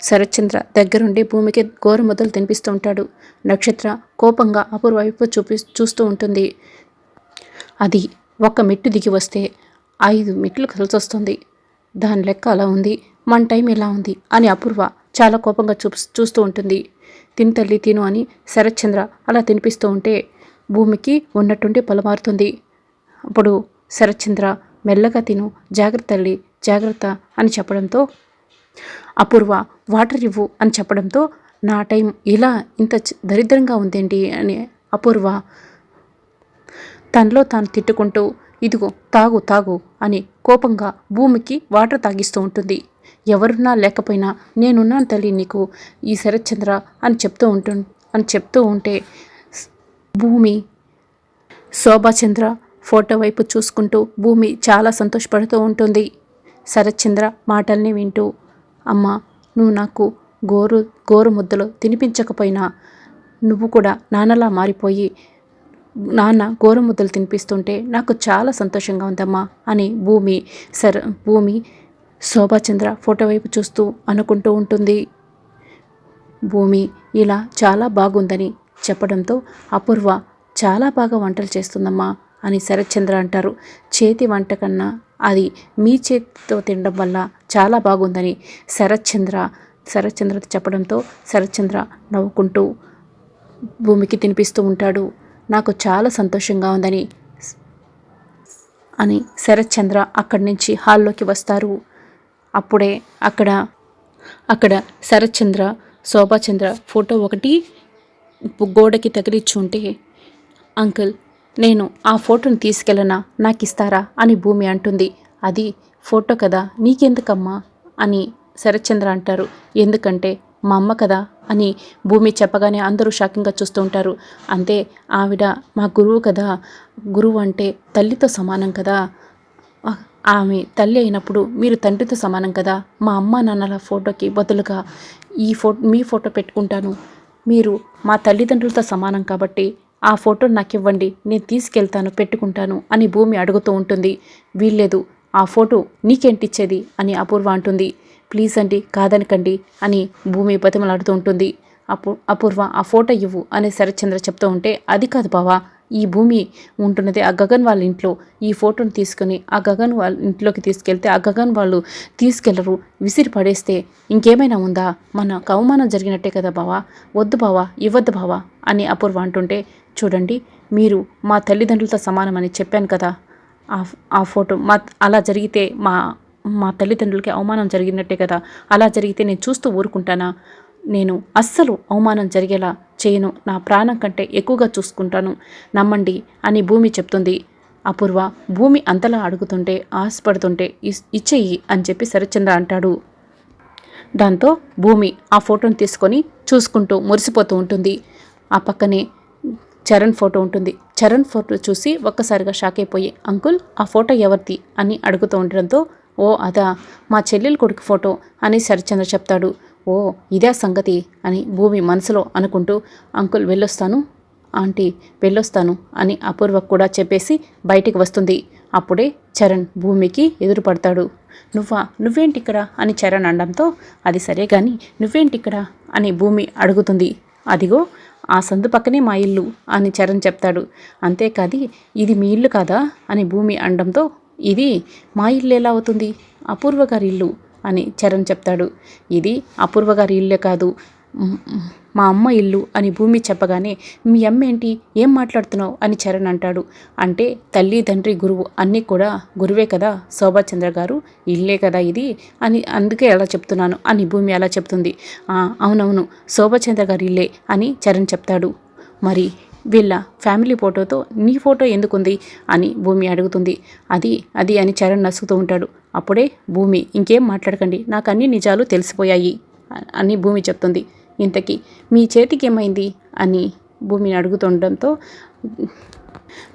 శరత్చంద్ర దగ్గరుండి భూమికి గోరుముద్దలు తినిపిస్తూ ఉంటాడు. నక్షత్ర కోపంగా అపూర్వ వైపు చూపి చూస్తూ ఉంటుంది. అది ఒక్క మెట్టు దిగి వస్తే ఐదు మెట్లు కలిసి వస్తుంది దాని లెక్క అలా ఉంది. మన టైం ఎలా ఉంది? అని అపూర్వ చాలా కోపంగా చూ చూస్తూ ఉంటుంది. తిను తల్లి తిను అని శరత్చంద్ర అలా తినిపిస్తూ ఉంటే భూమికి ఉన్నట్టుండి పొలమారుతుంది. అప్పుడు శరత్చంద్ర మెల్లగా తిను జాగ్రత్త తల్లి జాగ్రత్త అని చెప్పడంతో అపూర్వ వాటర్ ఇవ్వు అని చెప్పడంతో నా టైం ఇలా ఇంత దరిద్రంగా ఉందేంటి? అని అపూర్వ తనలో తాను తిట్టుకుంటూ ఇదిగో తాగు తాగు అని కోపంగా భూమికి వాటర్ తాగిస్తూ ఉంటుంది. ఎవరున్నా లేకపోయినా నేనున్నాను తల్లి నీకు ఈ శరత్చంద్ర అని చెప్తూ ఉంటు అని చెప్తూ ఉంటే భూమి శోభాచంద్ర ఫోటో వైపు చూసుకుంటూ భూమి చాలా సంతోషపడుతూ ఉంటుంది. శరత్చంద్ర మాటల్ని వింటూ అమ్మా నువ్వు నాకు గోరు గోరు ముద్దలు తినిపించకపోయినా నువ్వు కూడా నాన్నలా మారిపోయి నాన్న గోరుముద్దలు తినిపిస్తుంటే నాకు చాలా సంతోషంగా ఉందమ్మా అని భూమి సర భూమి శోభాచంద్ర ఫోటో వైపు చూస్తూ అనుకుంటూ ఉంటుంది. భూమి ఇలా చాలా బాగుందని చెప్పడంతో అపూర్వ చాలా బాగా వంటలు చేస్తుందమ్మా అని శరత్చంద్ర అంటారు. చేతి వంట కన్నా అది మీ చేతితో తినడం వల్ల చాలా బాగుందని శరత్చంద్ర శరత్చంద్ర చెప్పడంతో శరత్చంద్ర నవ్వుకుంటూ భూమికి తినిపిస్తూ ఉంటాడు. నాకు చాలా సంతోషంగా ఉందని అని శరత్చంద్ర అక్కడి నుంచి హాల్లోకి వస్తారు. అప్పుడే అక్కడ అక్కడ శరత్చంద్ర శోభాచంద్ర ఫోటో ఒకటి గోడకి తగిలిచ్చుంటే అంకుల్ నేను ఆ ఫోటోని తీసుకెళ్ళనా? నాకు ఇస్తారా అని భూమి అంటుంది. అది ఫోటో కదా నీకెందుకమ్మా? అని శరత్చంద్ర అంటారు. ఎందుకంటే మా అమ్మ కదా? అని భూమి చెప్పగానే అందరూ షాకింగ్గా చూస్తూ ఉంటారు. అంతే ఆవిడ మా గురువు కదా. గురువు అంటే తల్లితో సమానం కదా. ఆమె తల్లి అయినప్పుడు మీరు తండ్రితో సమానం కదా. మా అమ్మ నాన్నల ఫోటోకి బదులుగా ఈ ఫో మీ ఫోటో పెట్టుకుంటాను. మీరు మా తల్లిదండ్రులతో సమానం కాబట్టి ఆ ఫోటో నాకు ఇవ్వండి నేను తీసుకెళ్తాను పెట్టుకుంటాను అని భూమి అడుగుతూ ఉంటుంది. వీల్లేదు ఆ ఫోటో నీకేంటిచ్చేది అని అపూర్వ అంటుంది. ప్లీజ్ అండి కాదనకండి అని భూమి బతిమలాడుతూ ఉంటుంది. అపు అపూర్వ ఆ ఫోటో ఇవ్వు అని శరత్చంద్ర చెప్తూ ఉంటే అది కాదు బావా ఈ భూమి ఉంటున్నది. ఆ గగన్ వాళ్ళ ఇంట్లో ఈ ఫోటోని తీసుకుని ఆ గగన్ వాళ్ళ ఇంట్లోకి తీసుకెళ్తే ఆ గగన్ వాళ్ళు తీసుకెళ్ళరు. విసిరి పడేస్తే ఇంకేమైనా ఉందా? మనకు అవమానం జరిగినట్టే కదా బావా? వద్దు బావా ఇవ్వద్దు బావా అని అపూర్వ అంటుంటే చూడండి మీరు మా తల్లిదండ్రులతో సమానమని చెప్పాను కదా. ఆ ఆ ఫోటో మా అలా జరిగితే మా మా తల్లిదండ్రులకి అవమానం జరిగినట్టే కదా. అలా జరిగితే నేను చూస్తూ ఊరుకుంటానా? నేను అస్సలు అవమానం జరిగేలా చేయను. నా ప్రాణం కంటే ఎక్కువగా చూసుకుంటాను. నమ్మండి అని భూమి చెప్తుంది. అపూర్వ భూమి అంతలా అడుగుతుంటే ఆశపడుతుంటే "ఇస్- ఇచ్చేయి అని చెప్పి శరచంద్ర అంటాడు. దాంతో భూమి ఆ ఫోటోని తీసుకొని చూసుకుంటూ మురిసిపోతూ ఉంటుంది. ఆ పక్కనే చరణ్ ఫోటో ఉంటుంది. చరణ్ ఫోటో చూసి ఒక్కసారిగా షాక్ అయిపోయి అంకుల్ ఆ ఫోటో ఎవరిది? అని అడుగుతూ ఉండడంతో ఓ అదా మా చెల్లెలు కొడుకు ఫోటో అని శరచంద్ర చెప్తాడు. ఓ ఇదే సంగతి అని భూమి మనసులో అనుకుంటూ అంకుల్ వెళ్ళొస్తాను ఆంటీ వెళ్ళొస్తాను అని అపూర్వ కూడా చెప్పేసి బయటికి వస్తుంది. అప్పుడే చరణ్ భూమికి ఎదురుపడతాడు. నువ్వా నువ్వేంటి ఇక్కడ అని చరణ్ అనడంతో అది సరే కానీ నువ్వేంటి ఇక్కడ అని భూమి అడుగుతుంది. అదిగో ఆ సందు పక్కనే మా ఇల్లు అని చరణ్ చెప్తాడు. అంతేకాది ఇది మీ ఇల్లు కాదా అని భూమి అనడంతో ఇది మా ఇల్లు ఎలా అవుతుంది? అపూర్వ గారి ఇల్లు. అని చరణ్ చెప్తాడు. ఇది అపూర్వ గారి ఇల్లే కాదు. మా అమ్మ ఇల్లు అని భూమి చెప్పగానే మీ అమ్మ ఏంటి? ఏం మాట్లాడుతున్నావు? అని చరణ్ అంటాడు. అంటే తల్లి తండ్రి గురువు అన్నీ కూడా గురువే కదా శోభాచంద్ర గారు? ఇల్లే కదా ఇది? అని అందుకే అలా చెప్తున్నాను అని భూమి అలా చెప్తుంది. అవునవును శోభాచంద్ర గారు ఇల్లే అని చరణ్ చెప్తాడు. మరి వీళ్ళ ఫ్యామిలీ ఫోటోతో నీ ఫోటో ఎందుకుంది? అని భూమి అడుగుతుంది. అది అది అని చరణ్ నసుకుతూ ఉంటాడు. అప్పుడే భూమి ఇంకేం మాట్లాడకండి నాకు అన్ని నిజాలు తెలిసిపోయాయి అని భూమి చెప్తుంది. ఇంతకీ మీ చేతికి ఏమైంది అని భూమిని అడుగుతుండడంతో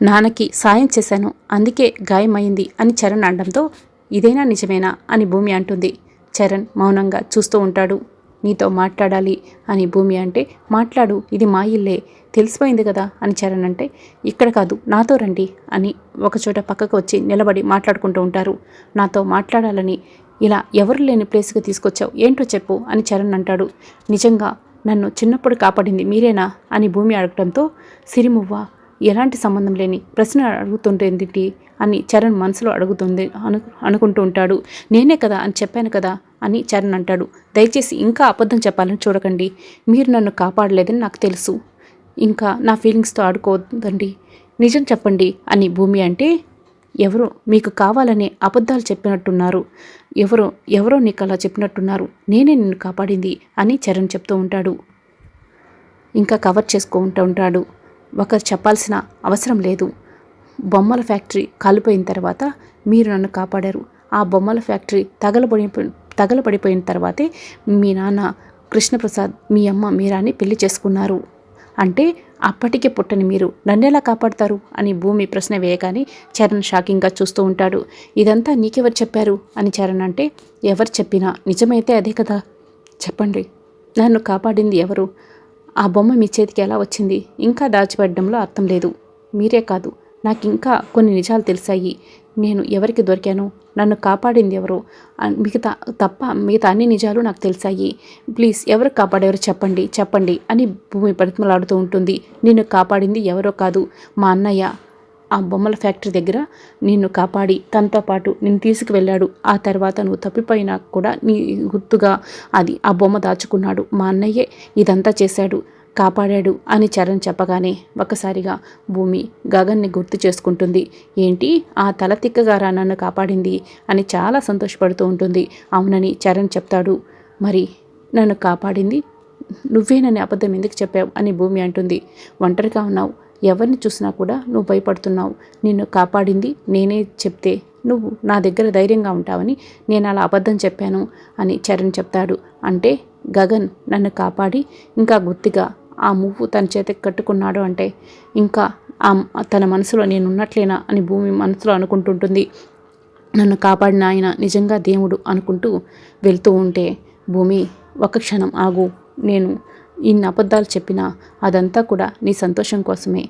నాన్నకి సాయం చేశాను అందుకే గాయమైంది అని చరణ్ అనడంతో ఇదేనా నిజమేనా అని భూమి అంటుంది. చరణ్ మౌనంగా చూస్తూ ఉంటాడు. నీతో మాట్లాడాలి అని భూమి అంటే మాట్లాడు ఇది మా ఇల్లే తెలిసిపోయింది కదా అని చరణ్ అంటే ఇక్కడ కాదు నాతో రండి అని ఒకచోట పక్కకు వచ్చి నిలబడి మాట్లాడుకుంటూ ఉంటారు. నాతో మాట్లాడాలని ఇలా ఎవరు లేని ప్లేస్కి తీసుకొచ్చావు ఏంటో చెప్పు అని చరణ్ అంటాడు నిజంగా నన్ను చిన్నప్పుడు కాపాడింది మీరేనా అని భూమి అడగడంతో సిరిమువ్వ ఎలాంటి సంబంధం లేని ప్రశ్న అడుగుతుంటేంటి అని చరణ్ మనసులో అడుగుతుంది అను అనుకుంటూ ఉంటాడు. నేనే కదా అని చెప్పాను కదా అని చరణ్ అంటాడు. దయచేసి ఇంకా అబద్ధం చెప్పాలని చూడకండి. మీరు నన్ను కాపాడలేదని నాకు తెలుసు. ఇంకా నా ఫీలింగ్స్తో ఆడుకోవద్దండి నిజం చెప్పండి అని భూమి అంటే ఎవరో మీకు కావాలనే అబద్ధాలు చెప్పినట్టున్నారు. ఎవరో ఎవరో నీకు అలా చెప్పినట్టున్నారు. నేనే నిన్ను కాపాడింది అని చరణ్ చెప్తూ ఉంటాడు. ఇంకా కవర్ చేసుకుంటూ ఉంటాడు. ఒకరు చెప్పాల్సిన అవసరం లేదు. బొమ్మల ఫ్యాక్టరీ కాలిపోయిన తర్వాత మీరు నన్ను కాపాడారు. ఆ బొమ్మల ఫ్యాక్టరీ తగలబడి తగలబడిపోయిన తర్వాతే మీ నాన్న కృష్ణప్రసాద్ మీ అమ్మ మీరాని పెళ్ళి చేసుకున్నారు. అంటే అప్పటికే పుట్టని మీరు నన్నెలా కాపాడతారు? అని భూమి ప్రశ్న వేయగానే చరణ్ షాకింగ్గా చూస్తూ ఉంటాడు. ఇదంతా నీకెవరు చెప్పారు? అని చరణ్ అంటే ఎవరు చెప్పినా నిజమైతే అదే కదా? చెప్పండి. నన్ను కాపాడింది ఎవరు? ఆ బొమ్మ మీ చేతికి ఎలా వచ్చింది? ఇంకా దాచిపెట్టడంలో అర్థం లేదు. మీరే కాదు నాకు ఇంకా కొన్ని నిజాలు తెలిసాయి. నేను ఎవరికి దొరికాను? నన్ను కాపాడింది ఎవరు మిగతా తప్ప మిగతా అన్ని నిజాలు నాకు తెలిసాయి. ప్లీజ్ ఎవరు కాపాడేవారు చెప్పండి చెప్పండి అని భూమి ప్రతిమలాడుతూ ఉంటుంది. నిన్ను కాపాడింది ఎవరో కాదు మా అన్నయ్య. ఆ బొమ్మల ఫ్యాక్టరీ దగ్గర నిన్ను కాపాడి తనతో పాటు నిన్ను తీసుకువెళ్ళాడు. ఆ తర్వాత నువ్వు తప్పిపోయినా కూడా నీ గుర్తుగా అది ఆ బొమ్మ దాచుకున్నాడు. మా అన్నయ్యే ఇదంతా చేశాడు కాపాడాడు అని చరణ్ చెప్పగానే ఒక్కసారిగా భూమి గగన్ని గుర్తు చేసుకుంటుంది. ఏంటి? ఆ తల తిక్కగారా నన్ను కాపాడింది? అని చాలా సంతోషపడుతూ ఉంటుంది. అవునని చరణ్ చెప్తాడు. మరి నన్ను కాపాడింది? నువ్వేనని అబద్ధం ఎందుకు చెప్పావు? అని భూమి అంటుంది. ఒంటరిగా ఉన్నావు. ఎవరిని చూసినా కూడా నువ్వు భయపడుతున్నావు. నిన్ను కాపాడింది నేనే చెప్తే నువ్వు నా దగ్గర ధైర్యంగా ఉంటావని నేను అలా అబద్ధం చెప్పాను అని చరణ్ చెప్తాడు. అంటే గగన్ నన్ను కాపాడి ఇంకా గుర్తిగా ఆ మువ్వు తన చేతికి కట్టుకున్నాడు అంటే ఇంకా ఆ తన మనసులో నేను ఉన్నట్లేనా అని భూమి మనసులో అనుకుంటుంటుంది. నన్ను కాపాడిన ఆయన నిజంగా దేవుడు అనుకుంటూ వెళ్తూ ఉంటే భూమి ఒక క్షణం ఆగు నేను ఇన్ని అబద్ధాలు చెప్పినా అదంతా కూడా నీ సంతోషం కోసమే.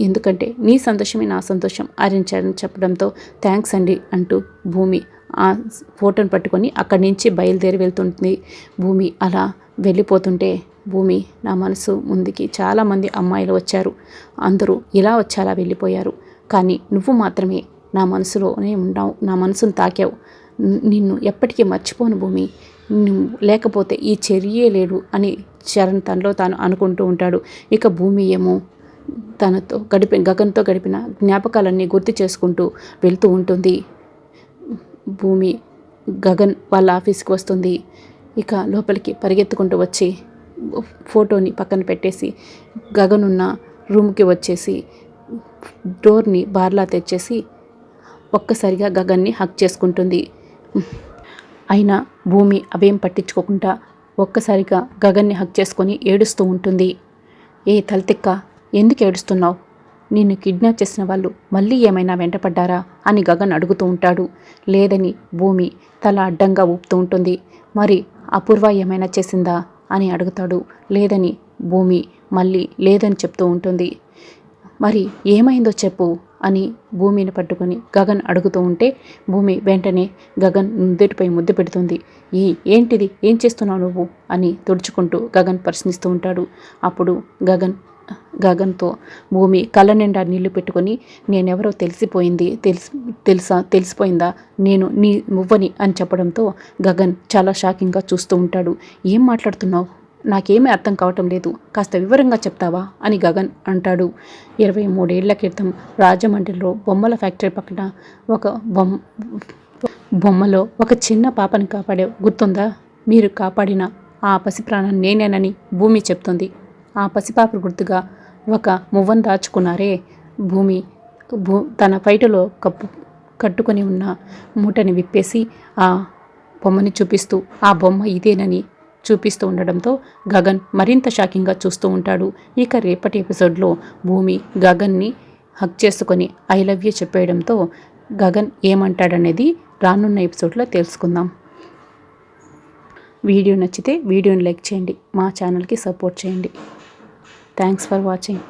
ఎందుకంటే నీ సంతోషమే నా సంతోషం ఆరించారని చెప్పడంతో థ్యాంక్స్ అండి అంటూ భూమి ఆ ఫోటోను పట్టుకొని అక్కడి నుంచి బయలుదేరి వెళ్తుంది. భూమి అలా వెళ్ళిపోతుంటే భూమి నా మనసు ముందుకి చాలామంది అమ్మాయిలు వచ్చారు. అందరూ ఇలా వచ్చేలా వెళ్ళిపోయారు. కానీ నువ్వు మాత్రమే నా మనసులోనే ఉన్నావు నా మనసును తాకావు. నిన్ను ఎప్పటికీ మర్చిపోను భూమి. లేకపోతే ఈ చర్యే లేడు అని చరణ్ తనలో తాను అనుకుంటూ ఉంటాడు. ఇక భూమి ఏమో తనతో గడిపి గగన్తో గడిపిన జ్ఞాపకాలన్నీ గుర్తు చేసుకుంటూ వెళ్తూ ఉంటుంది. భూమి గగన్ వాళ్ళ ఆఫీస్కి వస్తుంది. ఇక లోపలికి పరిగెత్తుకుంటూ వచ్చి ఫోటోని పక్కన పెట్టేసి గగన్ ఉన్న రూమ్కి వచ్చేసి డోర్ని బార్లా తెచ్చేసి ఒక్కసారిగా గగన్ని హక్ చేసుకుంటుంది. అయినా భూమి అవేం పట్టించుకోకుండా ఒక్కసారిగా గగన్ని హక్ చేసుకొని ఏడుస్తూ ఉంటుంది. ఏ తలతిక్క ఎందుకు ఏడుస్తున్నావు? నిన్ను కిడ్నాప్ చేసిన వాళ్ళు మళ్ళీ ఏమైనా వెంటపడ్డారా? అని గగన్ అడుగుతూ ఉంటాడు. లేదని భూమి తల అడ్డంగా ఊపుతూ ఉంటుంది. మరి అపూర్వ ఏమైనా చేసిందా? అని అడుగుతాడు. లేదని భూమి మళ్ళీ లేదని చెప్తూ ఉంటుంది. మరి ఏమైందో చెప్పు. అని భూమిని పట్టుకొని గగన్ అడుగుతూ ఉంటే భూమి వెంటనే గగన్ నుదుటిపై ముద్దు పెడుతుంది. ఈ ఏంటిది? ఏం చేస్తున్నావు నువ్వు? అని తుడుచుకుంటూ గగన్ ప్రశ్నిస్తూ ఉంటాడు. అప్పుడు గగన్ గగన్తో భూమి కళ్ళ నిండా నీళ్ళు పెట్టుకొని నేనెవరో తెలిసిపోయింది తెలిసి తెలుసా తెలిసిపోయిందా? నేను నీ మువ్వని అని చెప్పడంతో గగన్ చాలా షాకింగ్గా చూస్తూ ఉంటాడు. ఏం మాట్లాడుతున్నావు? నాకేమీ అర్థం కావటం లేదు. కాస్త వివరంగా చెప్తావా? అని గగన్ అంటాడు. ఇరవై మూడేళ్ళ క్రితం రాజమండ్రిలో బొమ్మల ఫ్యాక్టరీ పక్కన ఒక బొమ్మ బొమ్మలో ఒక చిన్న పాపని కాపాడే గుర్తుందా? మీరు కాపాడిన ఆ పసి ప్రాణాన్ని నేనేనని భూమి చెప్తుంది. ఆ పసిపాప గుర్తుగా ఒక మువ్వను దాచుకున్నారే. భూమి భూ తన పైటలో కప్పు కట్టుకొని ఉన్న మూటని విప్పేసి ఆ బొమ్మని చూపిస్తూ ఆ బొమ్మ ఇదేనని చూపిస్తూ ఉండడంతో గగన్ మరింత షాకింగ్గా చూస్తూ ఉంటాడు. ఇక రేపటి ఎపిసోడ్లో భూమి గగన్ని హక్ చేసుకొని ఐ లవ్ యూ చెప్పేయడంతో గగన్ ఏమంటాడనేది రానున్న ఎపిసోడ్లో తెలుసుకుందాం. వీడియో నచ్చితే వీడియోని లైక్ చేయండి. మా ఛానల్కి సపోర్ట్ చేయండి. Thanks for watching.